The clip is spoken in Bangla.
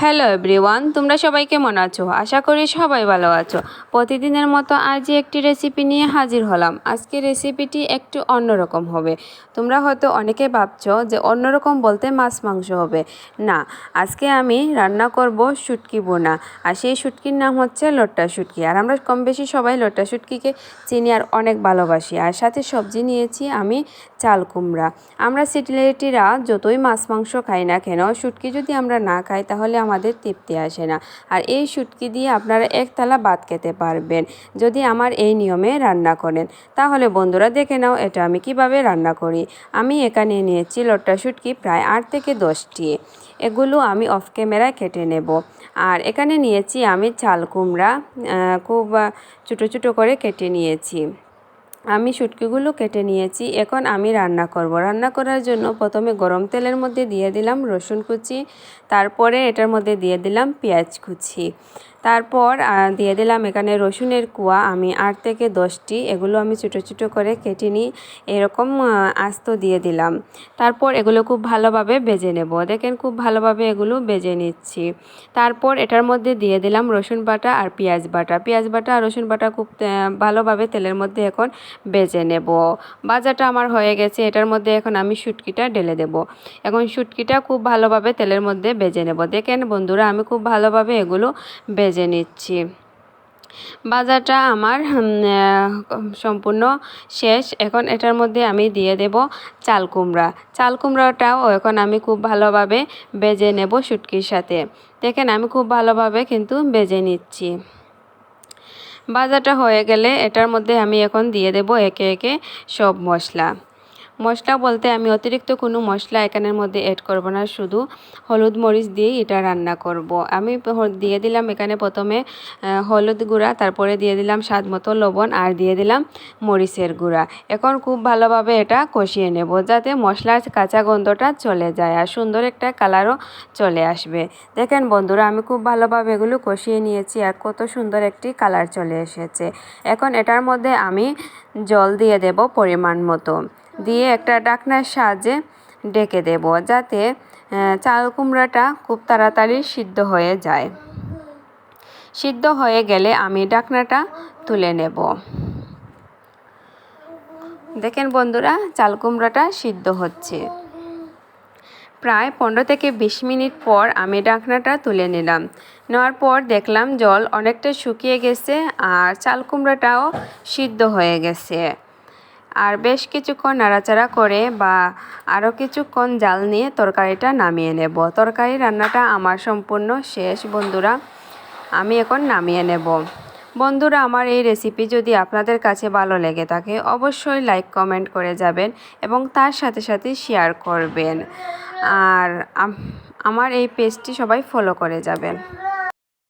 হ্যালো এভরিওয়ান তোমরা সবাই কেমন আছো? আশা করি সবাই ভালো আছো। প্রতিদিনের মতো আজই একটি রেসিপি নিয়ে হাজির হলাম। আজকে রেসিপিটি একটু অন্যরকম হবে। তোমরা হয়তো অনেকে ভাবছ যে অন্যরকম বলতে মাছ মাংস হবে। না, আজকে আমি রান্না করব শুটকি বোনা আর সেই শুটকির নাম হচ্ছে লট্টা শুটকি। আর আমরা কম বেশি সবাই লট্টা শুটকিকে চিনি আর অনেক ভালোবাসি। আর সাথে সবজি নিয়েছি আমি চাল কুমড়া। আমরা সিটিলিটিরা যতই মাছ মাংস খাই না কেন, শুটকি যদি আমরা না খাই, তাহলে আমাদের তৃপ্তি আসে না। আর এই শুটকি দিয়ে আপনারা একতলা ভাত খেতে পারবেন, যদি আমার এই নিয়মে রান্না করেন। তাহলে বন্ধুরা দেখে নাও এটা আমি কীভাবে রান্না করি। আমি এখানে নিয়েছি লট্টা শুটকি প্রায় আট থেকে দশটি। এগুলো আমি অফ ক্যামেরায় কেটে নেব। আর এখানে নিয়েছি আমি চাল কুমড়া খুব ছোটো ছোটো করে কেটে নিয়েছি। আমি শুটকিগুলো কেটে নিয়েছি, এখন আমি রান্না করব। রান্না করার জন্য প্রথমে গরম তেলের মধ্যে দিয়ে দিলাম রসুন কুচি, তারপরে এটার মধ্যে দিয়ে দিলাম পেঁয়াজ কুচি। তারপর দিয়ে দিলাম এখানে রসুনের কুয়া। আমি আট থেকে দশটি, এগুলো আমি ছোটো ছোটো করে কেটে নিই, এরকম আস্ত দিয়ে দিলাম। তারপর এগুলো খুব ভালোভাবে বেজে নেব। দেখেন খুব ভালোভাবে এগুলো বেজে নিচ্ছি। তারপর এটার মধ্যে দিয়ে দিলাম রসুন বাটা আর পেঁয়াজ বাটা। পেঁয়াজ বাটা আর রসুন বাটা খুব ভালোভাবে তেলের মধ্যে এখন বেজে নেব। বাজাটা আমার হয়ে গেছে, এটার মধ্যে এখন আমি শুটকিটা ঢেলে দেব। এখন শুটকিটা খুব ভালোভাবে তেলের মধ্যে বেজে নেব। দেখেন বন্ধুরা, আমি খুব ভালোভাবে এগুলো বেজে নিচ্ছি। বাজারটা আমার সম্পূর্ণ শেষ। এখন এটার মধ্যে আমি দিয়ে দেব চাল কুমড়া। চাল কুমড়াটাও এখন আমি খুব ভালোভাবে বেজে নেব শুটকির সাথে। দেখেন, আমি খুব ভালোভাবে কিন্তু বেজে নিচ্ছি। ভাজাটা হয়ে গেলে এটার মধ্যে আমি এখন দিয়ে দেব একে একে সব মশলা। মশলা বলতে আমি অতিরিক্ত কোনো মশলা এখানের মধ্যে অ্যাড করব না, শুধু হলুদ মরিচ দিয়েই এটা রান্না করব। আমি দিয়ে দিলাম এখানে প্রথমে হলুদ গুঁড়া, তারপরে দিয়ে দিলাম স্বাদ মতো লবণ আর দিয়ে দিলাম মরিচের গুঁড়া। এখন খুব ভালোভাবে এটা কষিয়ে নেব যাতে মশলার কাঁচা গন্ধটা চলে যায় আর সুন্দর একটা কালারও চলে আসবে। দেখেন বন্ধুরা, আমি খুব ভালোভাবে এগুলো কষিয়ে নিয়েছি আর কত সুন্দর একটি কালার চলে এসেছে। এখন এটার মধ্যে আমি জল দিয়ে দেব পরিমাণ মতো। দিয়ে একটা ডাকনার সাহায্যে ডেকে দেব যাতে চাল কুমড়াটা খুব তাড়াতাড়ি সিদ্ধ হয়ে যায়। সিদ্ধ হয়ে গেলে আমি ডাকনাটা তুলে নেব। দেখেন বন্ধুরা, চাল কুমড়াটা সিদ্ধ হচ্ছে। প্রায় পনেরো থেকে বিশ মিনিট পর আমি ডাকনাটা তুলে নিলাম। নেওয়ার পর দেখলাম জল অনেকটা শুকিয়ে গেছে আর চাল কুমড়াটাও সিদ্ধ হয়ে গেছে। আর বেশ কিছুক্ষণ নাড়াচাড়া করে বা আরও কিছুক্ষণ জাল নিয়ে তরকারিটা নামিয়ে নেব। তরকারি রান্নাটা আমার সম্পূর্ণ শেষ, বন্ধুরা। আমি এখন নামিয়ে নেব। বন্ধুরা, আমার এই রেসিপি যদি আপনাদের কাছে ভালো লেগে থাকে, অবশ্যই লাইক কমেন্ট করে যাবেন এবং তার সাথে সাথে শেয়ার করবেন। আর আমার এই পেজটি সবাই ফলো করে যাবেন।